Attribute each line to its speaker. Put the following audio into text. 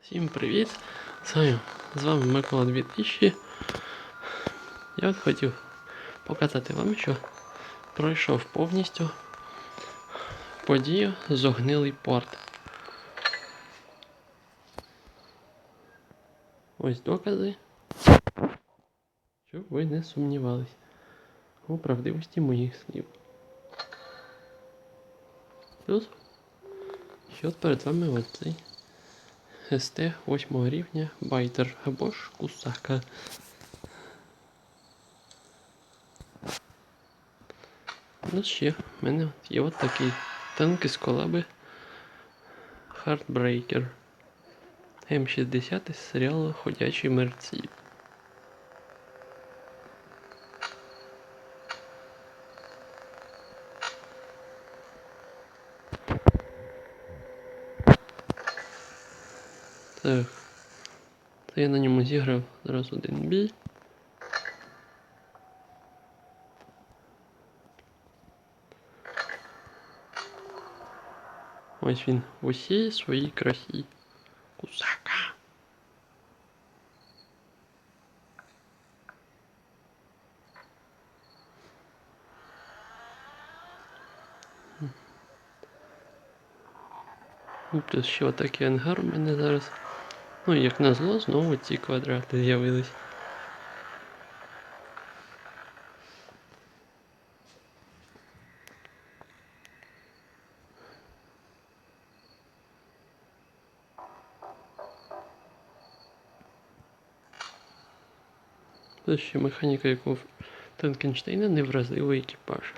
Speaker 1: Всім привіт! З вами, Микола 2000. Я от хотів показати вам, що пройшов повністю подію зогнилий порт. Ось докази, щоб ви не сумнівались у правдивості моїх слів. Плюс, що от перед вами оцей СТ 8 рівня байтер або ж кусака. Ну ще в мене є от такий танк із колаби Heartbreaker М60 із серіалу Ходячі мерці. Так. Це я на ньому зіграв зараз один бій. Ось він в усій своїй красі. Кусака. Ну, Тут ще отакий ангар у мене зараз. Ну, як назло, знову ці квадрати з'явились. Це ще механіка, яку в Танкенштейна невразливий екіпаж.